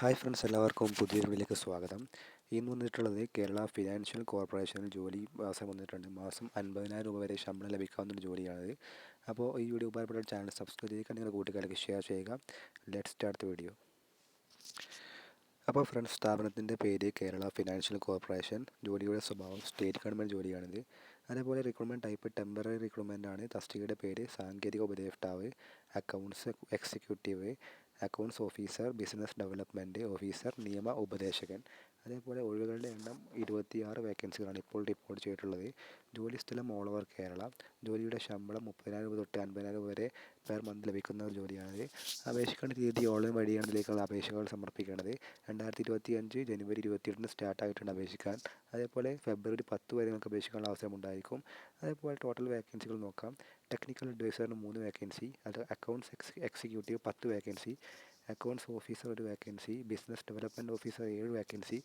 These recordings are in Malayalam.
ഹായ് ഫ്രണ്ട്സ് എല്ലാവർക്കും പുതിയ വീഡിയോയിലേക്ക് സ്വാഗതം. ഇന്ന് വന്നിട്ടുള്ളത് കേരള ഫിനാൻഷ്യൽ കോർപ്പറേഷനിൽ ജോലി മാസം വന്നിട്ടുണ്ട്. മാസം അൻപതിനായിരം രൂപ വരെ ശമ്പളം ലഭിക്കാവുന്ന ഒരു ജോലിയാണിത് അപ്പോൾ ഈ വീഡിയോ ഉപകാരപ്പെട്ട ചാനൽ സബ്സ്ക്രൈബ് ചെയ്യുക നിങ്ങളുടെ കൂട്ടുകാർക്ക് ഷെയർ ചെയ്യുക. ലെറ്റ് സ്റ്റാർട്ട് വീഡിയോ അപ്പോൾ ഫ്രണ്ട്സ് സ്ഥാപനത്തിന്റെ പേര് കേരള ഫിനാൻഷ്യൽ കോർപ്പറേഷൻ. ജോലിയുടെ സ്വഭാവം സ്റ്റേറ്റ് ഗവൺമെന്റ് ജോലിയാണിത്. അതേപോലെ റിക്രൂട്ട്മെന്റ് ടൈപ്പ് ടെമ്പററി റിക്രൂട്ട്മെന്റ് ആണ്. തസ്തികയുടെ പേര് സാങ്കേതിക ഉപദേഷ്ടാവ് accounts executive accounts officer business development officer നിയമ ഉപദേശകൻ അതേപോലെ ഒഴിവുകളുടെ എണ്ണം ഇരുപത്തിയാറ് വേക്കൻസികളാണ് ഇപ്പോൾ റിപ്പോർട്ട് ചെയ്തിട്ടുള്ളത്. ജോലി സ്ഥലം ഓൾ ഓവർ കേരള. ജോലിയുടെ ശമ്പളം മുപ്പതിനായിരം രൂപ തൊട്ട് അൻപതിനായിരം രൂപ വരെ പെർ മന്ത് ലഭിക്കുന്ന ഒരു ജോലിയാണിത്. അപേക്ഷിക്കേണ്ട തീയതി ഓൺലൈൻ വഴിയാണ് ഇതിലേക്കുള്ള അപേക്ഷകൾ സമർപ്പിക്കേണ്ടത്. രണ്ടായിരത്തി ഇരുപത്തി അഞ്ച് ജനുവരി ഇരുപത്തിയെട്ടിന് സ്റ്റാർട്ട് ആയിട്ടുണ്ട് അപേക്ഷിക്കാൻ. അതേപോലെ ഫെബ്രുവരി പത്ത് വരെ നിങ്ങൾക്ക് അപേക്ഷിക്കാനുള്ള അവസരം ഉണ്ടായിരിക്കും. അതേപോലെ ടോട്ടൽ വേക്കൻസികൾ നോക്കാം. ടെക്നിക്കൽ അഡ്വൈസറിന് മൂന്ന് വേക്കൻസി അത് അക്കൗണ്ട്സ് എക്സിക്യൂട്ടീവ് പത്ത് വേക്കൻസി അക്കൗണ്ട്സ് ഓഫീസർ ഒരു വേക്കൻസി ബിസിനസ് ഡെവലപ്മെന്റ് ഓഫീസർ ഏഴ് വേക്കൻസി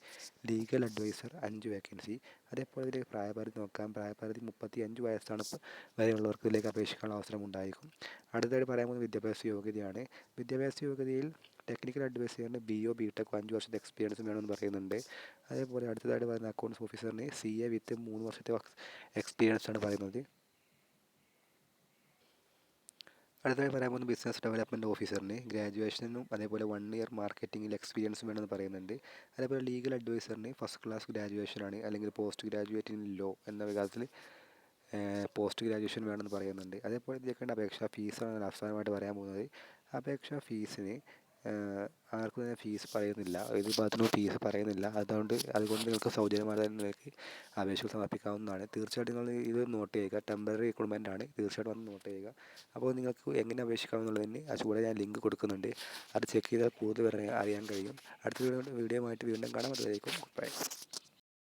ലീഗൽ അഡ്വൈസർ അഞ്ച് വേക്കൻസി അതേപോലെ ഇതിലേക്ക് പ്രായപരിധി നോക്കാം. പ്രായപരിധി മുപ്പത്തി അഞ്ച് വയസ്സാണ് വരെയുള്ളവർക്ക് ഇതിലേക്ക് അപേക്ഷിക്കാനുള്ള അവസരം ഉണ്ടായിരിക്കും അടുത്തതായിട്ട് പറയാൻ പോകുന്നത് വിദ്യാഭ്യാസ യോഗ്യതയാണ്. വിദ്യാഭ്യാസ യോഗ്യതയിൽ ടെക്നിക്കൽ അഡ്വൈസറിന് ബി ഒ ബി ടെക് അഞ്ച് വർഷത്തെ എക്സ്പീരിയൻസ് വേണമെന്ന് പറയുന്നുണ്ട്. അതേപോലെ അടുത്തതായിട്ട് പറയുന്ന അക്കൗണ്ട്സ് ഓഫീസറിന് സി എ വിത്ത് മൂന്ന് വർഷത്തെ എക്സ്പീരിയൻസ് ആണ് പറയുന്നത്. അടുത്തതായി പറയാൻ പോകുന്ന ബിസിനസ് ഡെവലപ്മെന്റ് ഓഫീസറിന് ഗ്രാജുവേഷനും അതേപോലെ വൺ ഇയർ മാർക്കറ്റിംഗിൽ എക്സ്പീരിയൻസും വേണമെന്ന് പറയുന്നുണ്ട്. അതേപോലെ ലീഗൽ അഡ്വൈസറിന് ഫസ്റ്റ് ക്ലാസ് ഗ്രാജുവേഷനാണ് അല്ലെങ്കിൽ പോസ്റ്റ് ഗ്രാജുവേറ്റ് ഇൻ ലോ എന്ന വിഭാഗത്തിൽ പോസ്റ്റ് ഗ്രാജുവേഷൻ വേണമെന്ന് പറയുന്നുണ്ട്. അതേപോലെ ഇതിലേക്കേണ്ട അപേക്ഷാ ഫീസാണ് അവസാനമായിട്ട് പറയാൻ പോകുന്നത്. അപേക്ഷാ ഫീസിന് ആർക്കും തന്നെ ഫീസ് പറയുന്നില്ല. ഏത് വിഭാഗത്തിനും ഫീസ് പറയുന്നില്ല. അതുകൊണ്ട് അതുകൊണ്ട് നിങ്ങൾക്ക് സൗജന്യമായി നിങ്ങൾക്ക് അപേക്ഷകൾ സമർപ്പിക്കാവുന്നതാണ്. തീർച്ചയായിട്ടും നിങ്ങൾ ഇത് നോട്ട് ചെയ്യുക. ടെമ്പററി റിക്രൂട്ട്മെന്റ് ആണ്. തീർച്ചയായിട്ടും വന്ന് നോട്ട് ചെയ്യുക. അപ്പോൾ നിങ്ങൾക്ക് എങ്ങനെ അപേക്ഷിക്കാമെന്നുള്ളതിന് ചൂടെ ഞാൻ ലിങ്ക് കൊടുക്കുന്നുണ്ട്. അത് ചെക്ക് ചെയ്താൽ കൂടുതൽ അറിയാൻ കഴിയും. അടുത്ത വീഡിയോ ആയിട്ട് വീണ്ടും കാണാം. അതുവരേക്കും ബൈ